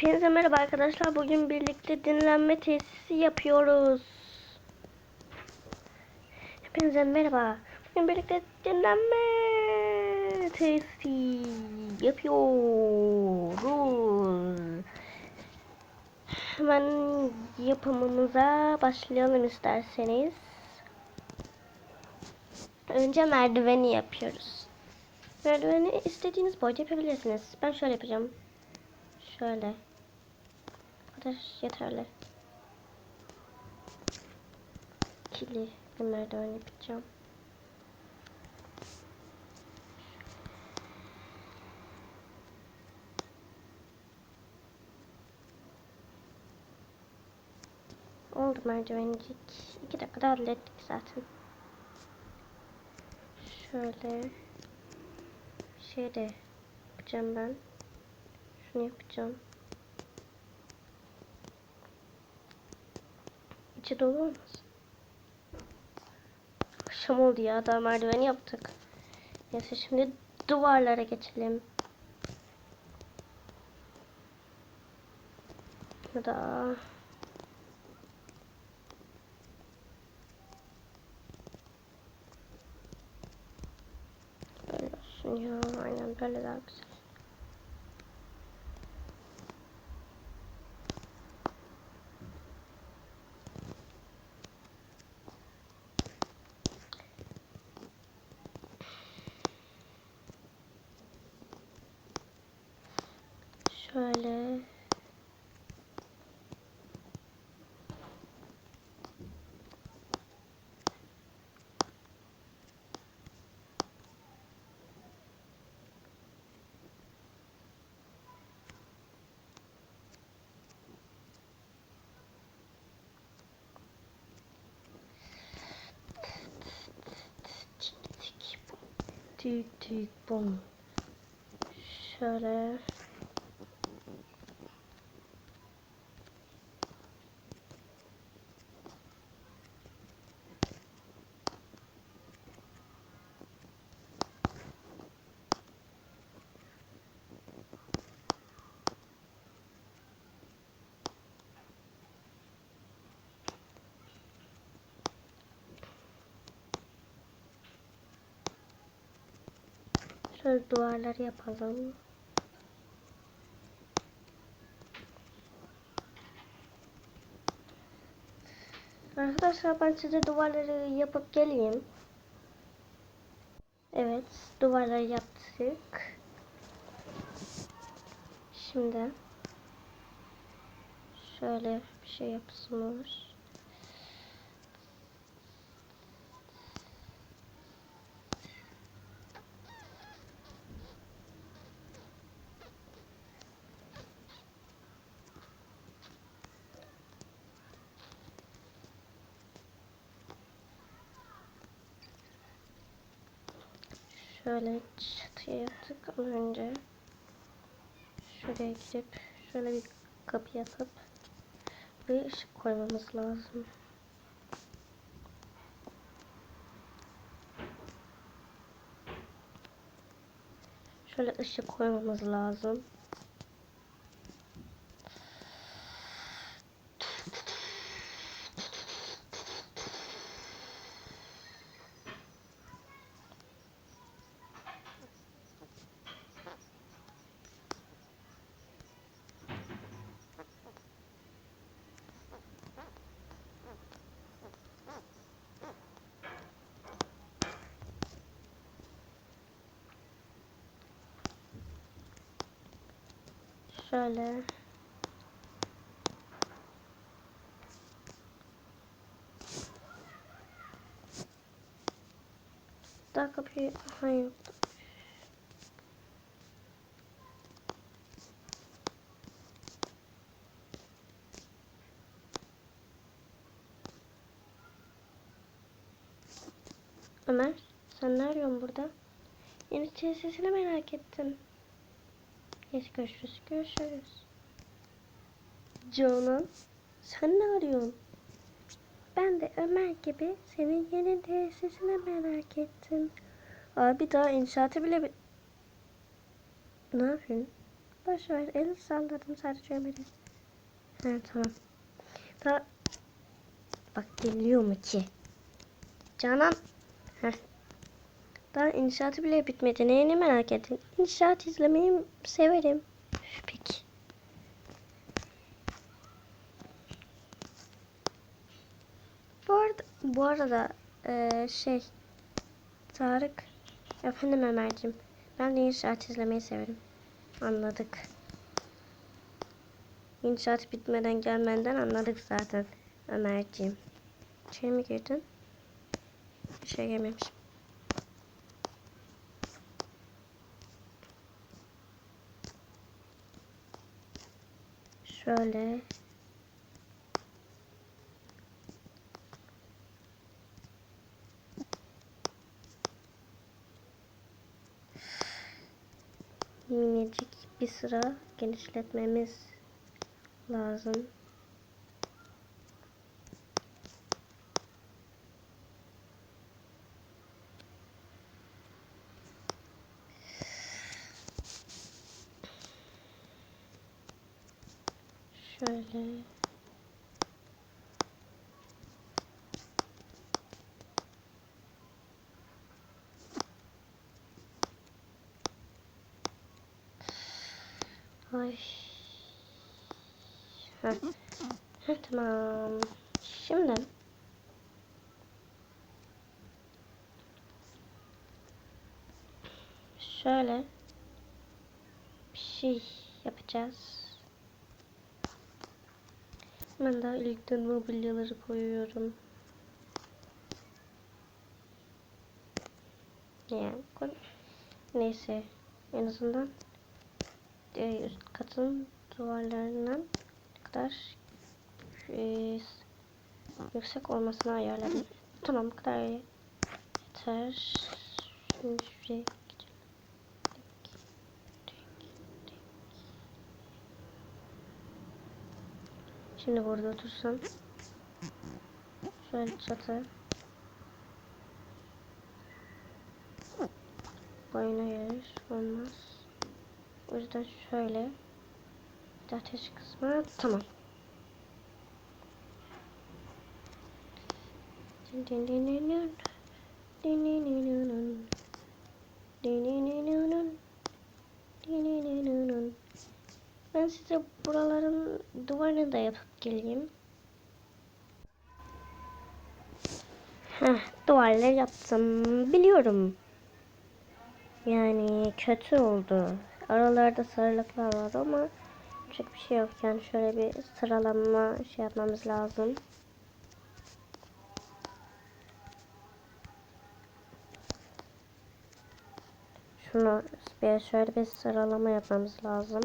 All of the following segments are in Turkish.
Hepinize merhaba arkadaşlar. Bugün birlikte dinlenme tesisi yapıyoruz. Hepinize merhaba. Bugün birlikte dinlenme tesisi yapıyoruz. Hemen yapımımıza başlayalım isterseniz. Önce merdiveni yapıyoruz. Merdiveni istediğiniz boyda yapabilirsiniz. Ben şöyle yapacağım. Şöyle. Kadar yeterli. İkili bir merdiven yapacağım. Oldu merdivencik. İki dakikada hallettik zaten. Şöyle. Şey de yapacağım ben. Şunu yapacağım. İçi dolu olmaz. Akşam oldu ya daha merdiveni yaptık. Neyse şimdi duvarlara geçelim. Ya da böyle olsun ya aynen böyle daha güzel. Şöyle. Tik tik bum. Şöyle. Şöyle duvarları yapalım. Arkadaşlar ben size duvarları yapıp geleyim. Evet, duvarları yaptık. Şimdi şöyle bir şey yapsınlar. Şöyle çatıya yaptık ama önce şuraya gidip şöyle bir kapı yapıp buraya ışık koymamız lazım. Şöyle ışık koymamız lazım. Şöyle. Daha kapıyı aha yok. Ömer, sen ne arıyorsun burada? Yeni tesisini merak ettim. Geç görüşürüz. Görüşürüz. Canan sen ne arıyorsun? Ben de Ömer gibi senin yeni tesisini merak ettim. Abi daha inşaatı bile... bi- Ne yapıyorsun? Boş ver. El salladım sadece Ömer'e. Ha tamam. Daha... Bak geliyor mu ki? Canan. Daha inşaatı bile bitmedi. Neyini merak ettin? İnşaat izlemeyi severim. Peki. Bu arada, bu arada eee, şey Tarık efendim Ömerciğim ben de inşaat izlemeyi severim. Anladık. İnşaat bitmeden gelmenden anladık zaten Ömerciğim. İçeri mi girdin? Bir şey girmemişim. Şöyle minicik bir sıra genişletmemiz lazım. Şöyle. Ay. Heh. Tamam. Şimdi şöyle bir şey yapacağız. Ben daha ilkten mobilyaları koyuyorum. Yani koy- neyse en azından e, üst katın duvarlarından kadar e, yüksek olmasını ayarladım. Tamam bu kadar yeter. Şimdi şuraya Şimdi burada otursam şöyle çatı boyuna gelir olmaz. O yüzden şöyle bir ateş kısmı tamam. Din Ben size buraların duvarını da yapıp geleyim. Heh, duvarları yaptım. Biliyorum. Yani kötü oldu. Aralarda sarılıklar var ama çok bir şey yok. Yani şöyle bir sıralama şey yapmamız lazım. Şunu bir şöyle bir sıralama yapmamız lazım.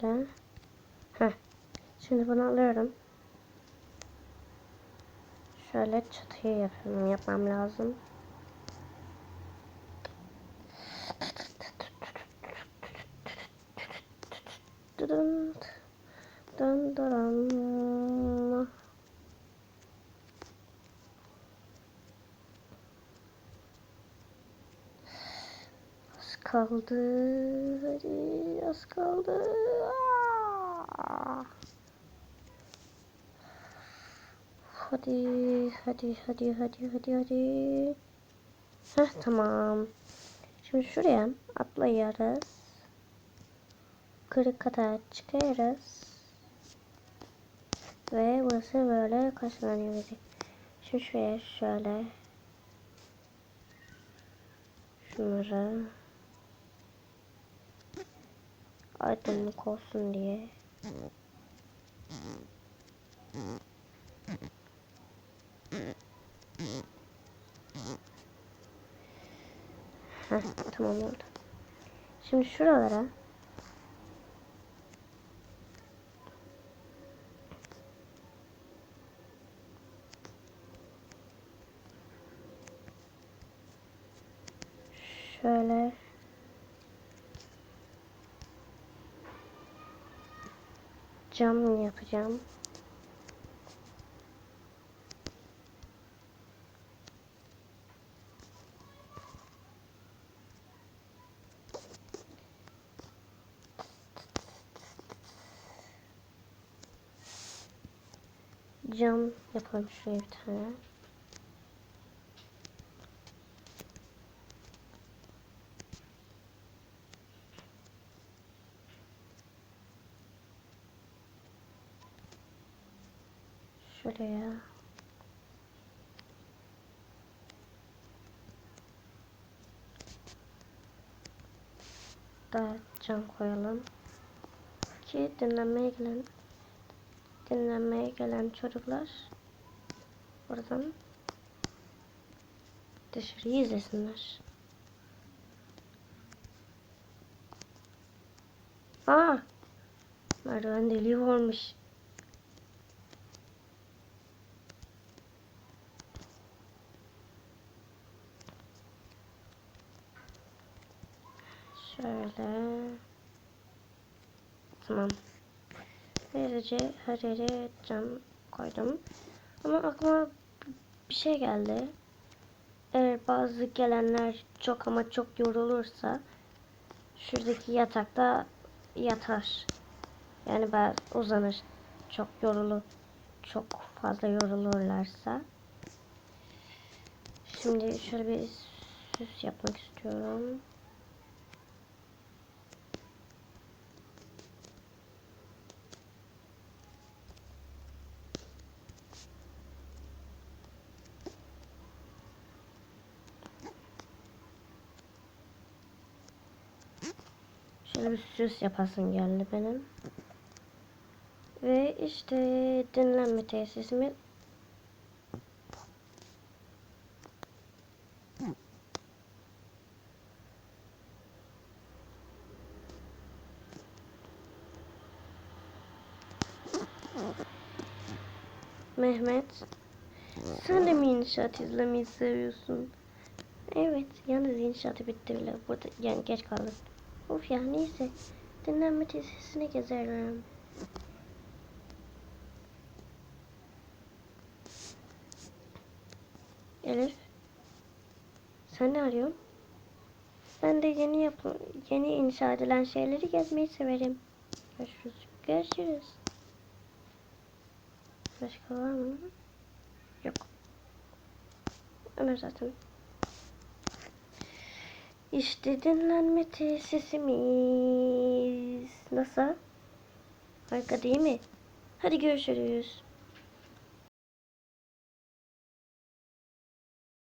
Şöyle. Heh. Şimdi bunu alıyorum. Şöyle çatıyı yapmam, yapmam lazım. Dın dın dın. Az kaldı. Kaldı. Aa! Hadi, hadi, hadi, hadi, hadi, hadi. Heh, tamam. Şimdi şuraya atlayarız. Kırık kata çıkarız. Ve burası böyle karşılanıyor bizi. Şimdi şuraya şöyle. Şunları. Aydınlık olsun diye. Heh, tamam oldu. Şimdi şuralara Şöyle. Cam yapacağım. Cam yapalım şuraya bir tane. Şuraya. Da cam koyalım. Ki dinlenmeye gelen dinlenmeye gelen çocuklar buradan dışarıyı izlesinler. Aa! Merdiven deliği varmış. Şöyle. Tamam. Böylece her yere cam koydum. Ama aklıma bir şey geldi. Eğer bazı gelenler çok ama çok yorulursa şuradaki yatakta yatar. Yani ben uzanır. Çok yorulu çok fazla yorulurlarsa. Şimdi şöyle bir süs yapmak istiyorum. Süs yapasım geldi benim. Ve işte dinlenme tesisimi Mehmet sen de mi inşaat izlemeyi seviyorsun? Evet, yalnız inşaatı bitti bile. Burada yani geç kaldım. Of ya neyse. Dinlenme tesisine gezerim. Elif. Sen ne arıyorsun? Ben de yeni yap yeni inşa edilen şeyleri gezmeyi severim. Görüşürüz. Görüşürüz. Başka var mı? Yok. Ömer zaten. İşte dinlenme tesisimiz. Nasıl? Harika değil mi? Hadi görüşürüz.